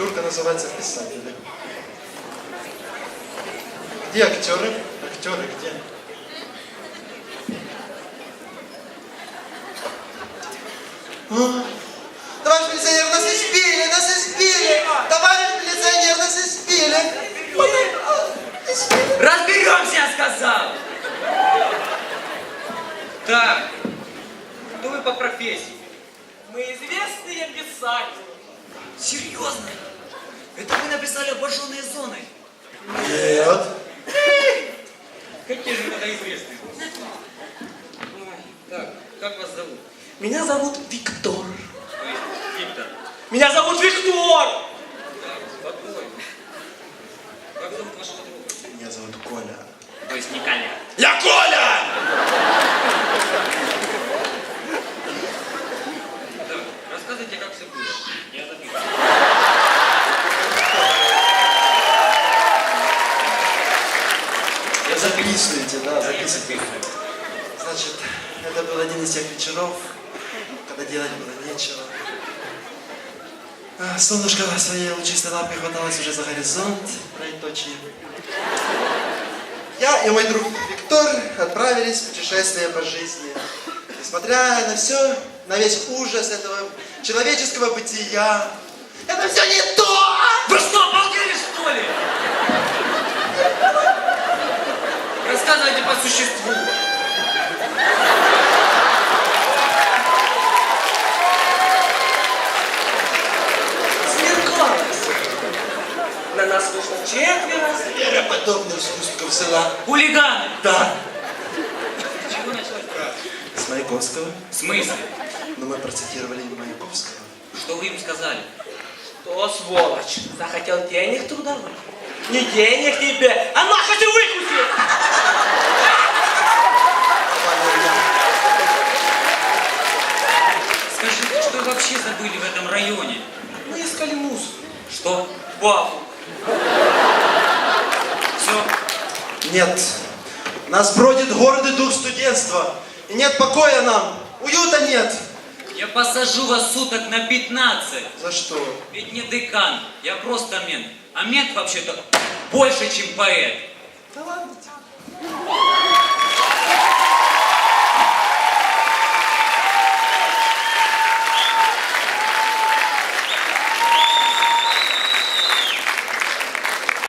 называется писатели. Где актеры? Актеры где? А, Товарищ милиционер, нас избили, нас избили! Товарищ милиционер, нас избили! Разберемся, я сказал! Так, кто вы по профессии? Мы известные писатели. Серьезно? Это вы написали обожженные зоны? Нет. Какие же вы? Ой, Так, как вас зовут? Меня зовут Виктор. Виктор. Меня зовут Виктор! Так. Как зовут вашего друга? Меня зовут Коля. То есть не Коля. Я Коля! Так, рассказывайте, как все было. Я запишу. Я Записывайте, записываю. Значит, это был один из тех вечеров, когда делать было нечего. А, Солнышко своей лучистой лапой хваталось уже за горизонт, троеточие. Я и мой друг Виктор отправились в путешествие по жизни. Несмотря на все, на весь ужас этого человеческого бытия, это все не то! Вы что, Рассказывайте по существу. Смеркалось. На нас вышло четверо. Вероподобных спусков села. Хулиганы. Да. С чего началась правда? С Маяковского. В смысле? Но мы процитировали Маяковского. Что вы им сказали? Кто сволочь? Захотел денег трудовых? Не денег тебе, а нахуй выкусил! Скажите, что вы вообще забыли в этом районе? Мы искали мусор. Что? Бабу. Все? Нет. Нас бродит гордый дух студентства. И нет покоя нам. Уюта нет. Я посажу вас суток на 15. За что? Ведь не декан, я просто мент. А мент вообще-то больше, чем поэт. Да ладно.